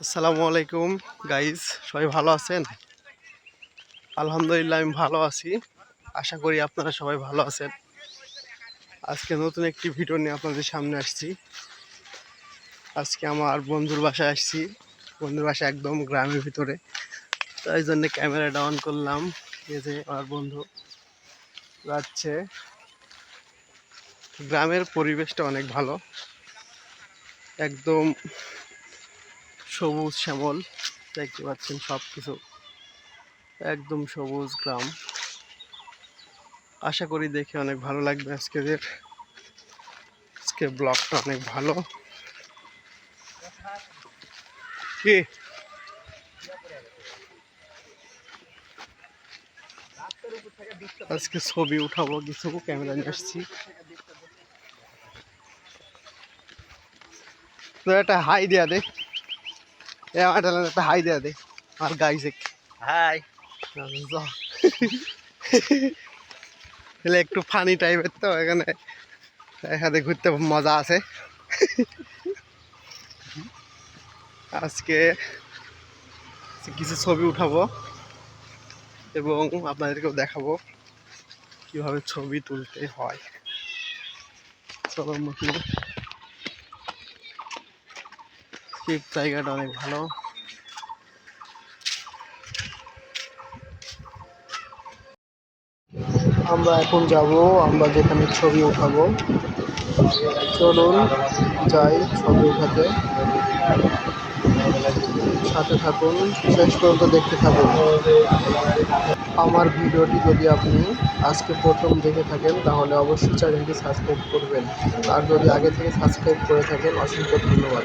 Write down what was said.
আসসালামু আলাইকুম গাইজ সবাই ভালো আছেন? আলহামদুলিল্লাহ, আমি ভালো আছি। আশা করি আপনারা সবাই ভালো আছেন। আজকে নতুন একটি ভিডিও নিয়ে আপনাদের সামনে আসছি। আজকে আমার বন্ধুর বাসায় আসছি। বন্ধুর বাসা একদম গ্রামের ভিতরে। তাই জন্য ক্যামেরাটা অন করলাম। যে আমার বন্ধু যাচ্ছে। গ্রামের পরিবেশটা অনেক ভালো। একদম সবুজ শ্যামল, দেখতে পাচ্ছেন সব কিছু একদম সবুজ গ্রাম। আশা করি দেখে অনেক ভালো লাগবে আজকেদের আজকে ব্লগটা অনেক ভালো। কি? আজকে ছবি উঠাবো, কিছু ক্যামেরা নিয়ে আসছি। তো একটা হাই দেয়া দে। এ আমার একটা হাই দেয়া দে। আর হাই। তাহলে একটু ফানি টাইপের তো এখানে এখানে ঘুরতে মজা আছে। আজকে কিছু ছবি উঠাবো এবং আপনাদেরকেও দেখাবো কীভাবে ছবি তুলতে হয়। চলো মুখি ঠিক, জায়গাটা অনেক ভালো। আমরা এখন যাব, আমরা যেখানে ছবি উঠাবো। চলুন যাই ছবি উঠাতে। সাথে থাকুন, শেষ পর্যন্ত দেখতে থাকুন। আমার ভিডিওটি যদি আপনি আজকে প্রথম দেখে থাকেন, তাহলে অবশ্যই চ্যানেলটি সাবস্ক্রাইব করবেন। আর যদি আগে থেকে সাবস্ক্রাইব করে থাকেন, অসংখ্য ধন্যবাদ।